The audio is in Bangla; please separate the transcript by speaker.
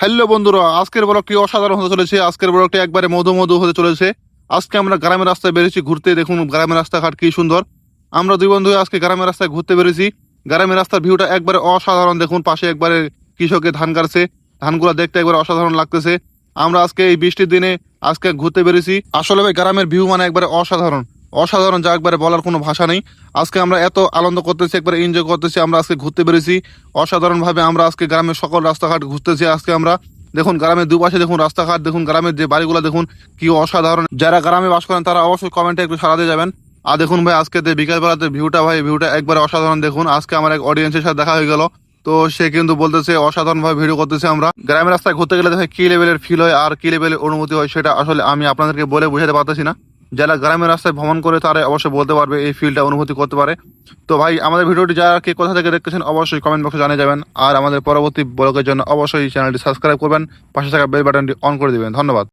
Speaker 1: হ্যালো বন্ধুরা, আজকের ব্লগটি অসাধারণ হতে চলেছে? আজকের ব্লগটি একবারে মধু মধু হতে চলেছে। আজকে আমরা গ্রামের রাস্তায় বেরিয়েছি ঘুরতে, দেখুন গ্রামের রাস্তাঘাট কি সুন্দর। আমরা দুই বন্ধু আজকে গ্রামের রাস্তায় ঘুরতে বেরিয়েছি। গ্রামের রাস্তার ভিউটা একবারে অসাধারণ, দেখুন পাশে একবারে কৃষকের ধান কাটছে ধানগুলো দেখতে একবারে অসাধারণ লাগতেছে। আমরা আজকে এই বৃষ্টির দিনে আজকে ঘুরতে বেরিয়েছি। আসলে ভাই, গ্রামের ভিউ মানে একবারে অসাধারণ। অসাধারণ যা একবারে বলার কোনো ভাষা নেই। আজকে আমরা এত আনন্দ করতেছি, একবার এনজয় করতেছি, আমরা আজকে ঘুরতে পেরেছি অসাধারণভাবে আমরা আজকে গ্রামের সকল রাস্তাঘাট ঘুরতেছি আজকে আমরা। দেখুন, গ্রামের দুপাশে দেখুন রাস্তাঘাট, দেখুন গ্রামের যে বাড়িগুলো, দেখুন কি অসাধারণ। যারা গ্রামে বাস করেন, তারা অবশ্যই কমেন্টে একটু সারা দিয়ে যাবেন। আর দেখুন ভাই, আজকে যে বিকালবেলাতে ভিউটা ভাই, ভিউটা একবারে অসাধারণ। দেখুন, আজকে আমার এক অডিয়েন্সের সাথে দেখা হয়ে গেল। তো সে কিন্তু বলতেছে অসাধারণ ভাবে ভিডিও করতেছে আমরা। গ্রামের রাস্তায় ঘুরতে গেলে দেখে কি লেভেলের ফিল হয় আর কি লেভেলের অনুভূতি হয়, সেটা আসলে আমি আপনাদেরকে বলে বোঝাতে পারতেছি না। যারা গ্রামের রাস্তায় ভ্রমণ করে তারা অবশ্যই বলতে পারবে এই ফিলটা অনুভূতি করতে পারে। তো ভাই, আমাদের ভিডিওটি যারা কে কোথা থেকে দেখতেছেন অবশ্যই কমেন্ট বক্সে জানিয়ে যাবেন। আর আমাদের পরবর্তী ব্লগের জন্য অবশ্যই চ্যানেলটি সাবস্ক্রাইব করবেন। পাশে থাকা বেল বাটনটি অন করে দেবেন। ধন্যবাদ।